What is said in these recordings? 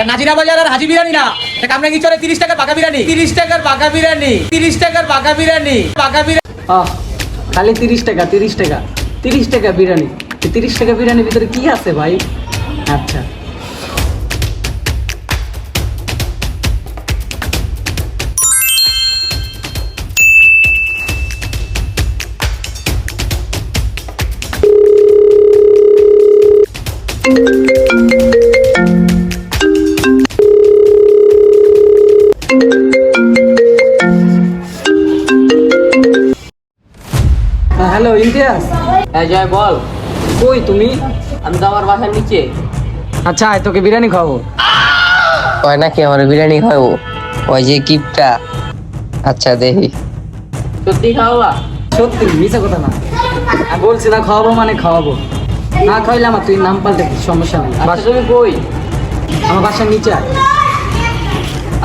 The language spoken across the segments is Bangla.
এটা নাজিরা বাজার আর হাজি বিরিয়ানি না। এটা কামরাঙ্গি চলে তিরিশ টাকার বাঘা বিরিয়ানি। তিরিশ টাকার বাঘা বিরিয়ানি। তিরিশ টাকার বাঘা বিরিয়ানি। বাঘা বিরিয়ানি খালি তিরিশ টাকা তিরিশ টাকা তিরিশ টাকা বিরিয়ানি। তিরিশ টাকা বিরিয়ানির ভিতরে কি আছে ভাই? আচ্ছা। হ্যালো ইমতিয়াজ। হ্যাঁ জয় বল। কই তুমি? আমি তো আমার বাসার নিচে। আচ্ছা আয় তোকে বিরিয়ানি খাওয়াবো। হয় নাকি আমার বিরিয়ানি খাব ওই যে কিপটা। আচ্ছা দেখি। সত্যি খাওয়া সত্যি মিশা কথা না। আমি বলছি না খাওয়াবো মানে খাওয়াবো। না খাইলে আমার তুই নাম পাল্টে সমস্যা নেই। আচ্ছা তুমি কই? আমার বাসার নিচে আয়।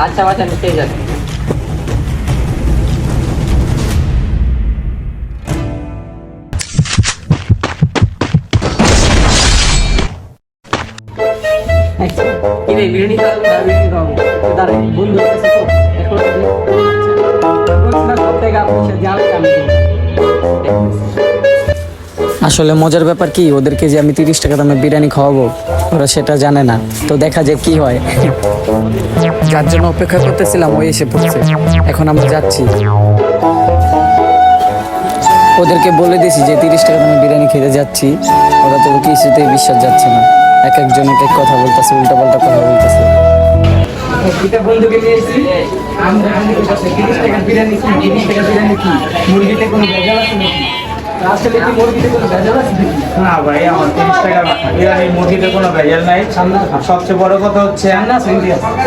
আচ্ছা বাসা নিচে যাচ্ছে। আসলে মজার ব্যাপার কি, ওদেরকে যে আমি তিরিশ টাকা দামে বিরিয়ানি খাওয়াবো, ওরা সেটা জানে না। তো দেখা যাক কি হয়। যার জন্য অপেক্ষা করতেছিলাম ওই এসে পড়ছে। এখন আমরা যাচ্ছি। ওদেরকে বলে দিয়েছি যে তিরিশ টাকা দামে বিরিয়ানি খেতে যাচ্ছি। ওরা তো কিছুতেই বিশ্বাস যাচ্ছে না। এক একজন এক এক কথা বলতেছে। উল্টা পাল্টা কথা বলতেছে বন্ধুকে নিয়ে আমরা তিরিশ টাকা বিরিয়ানি কি তিরিশ টাকা বিরিয়ানি কি মুরগিতে কোনো ভেজাল আছে নাকি? আসলে কি মুরগিতে কোনো ভেজাল আছে না ভাই আমার তিরিশ টাকা বিরিয়ানি মুরগিতে কোনো ভেজাল নাই। আর সবচেয়ে বড় কথা হচ্ছে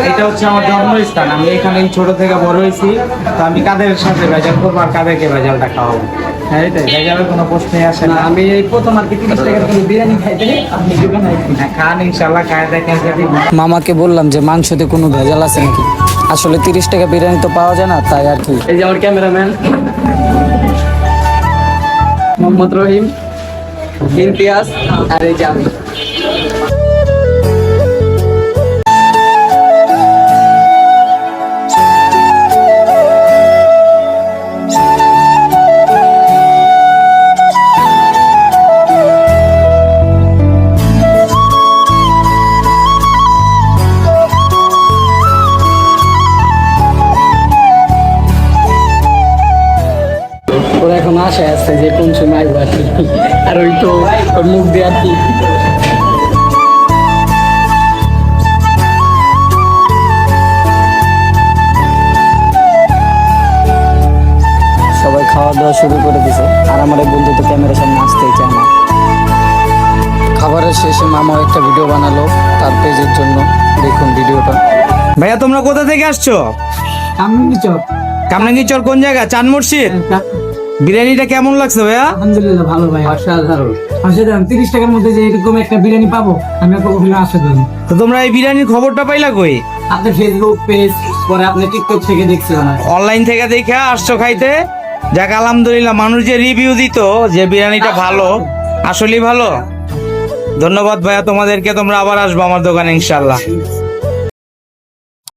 এটা হচ্ছে আমার জন্মস্থান। আমি এখানে ছোট থেকে বড় হয়েছি। তো আমি কাদের সাথে ভেজাল করব আর কাদেরকে ভেজালটা খাওয়াবো? হ্যাঁ এটাই। ভেজালের কোনো প্রশ্নই আসে না। আমি এই প্রথম আর কি তিরিশ টাকার কোনো বিরিয়ানি খাইতে আপনি দোকানে হ্যাঁ, খান ইনশাল্লাহ খায় দেখেন মামাকে বললাম যে মাংসতে কোনো ভেজাল আছে নাকি? আসলে তিরিশ টাকা বিরিয়ানি তো পাওয়া যায় না তাই আর কি। এই যে আমার ক্যামেরাম্যান। মোহাম্মদ রহিম ইমতিয়াজ আর এই যে আমি। ওরা এখন আশা আছে যে কোন সময় আসবে আর কি। আর ওই তো ওর মুখ দিয়ে আর কি। সবাই খাওয়া দাওয়া শুরু করে দিছে। আর আমার এক বন্ধু তো ক্যামেরার সামনে আসতেই চায় না। খাবারের শেষে মামাও একটা ভিডিও বানালো তার পেজের জন্য। দেখুন ভিডিওটা ভাইয়া তোমরা কোথা থেকে আসছো? কামনি চপ কামরাঙ্গীচর কোন জায়গা? চান মুর্শিদ বিরিয়ানিটা কেমন লাগছে ভাইয়া? আলহামদুলিল্লাহ ভালো ভাই অসাধারণ। অসাধারণ তিরিশ টাকার মধ্যে যে এরকম একটা বিরিয়ানি পাবো আমি কখনো আশা করিনি তো তোমরা এই বিরিয়ানির খবরটা পাইলা কই? আপনি ফেসবুক পেজ পরে আপনি টিকটক থেকে দেখছিলেন অনলাইন থেকে দেখে আসছো খাইতে? যাক আলহামদুলিল্লাহ মানুষ যে রিভিউ দিত যে বিরিয়ানিটা ভালো আসলেই ভালো। ধন্যবাদ ভাইয়া তোমাদেরকে তোমরা আবার আসব আমার দোকানে ইনশাল্লাহ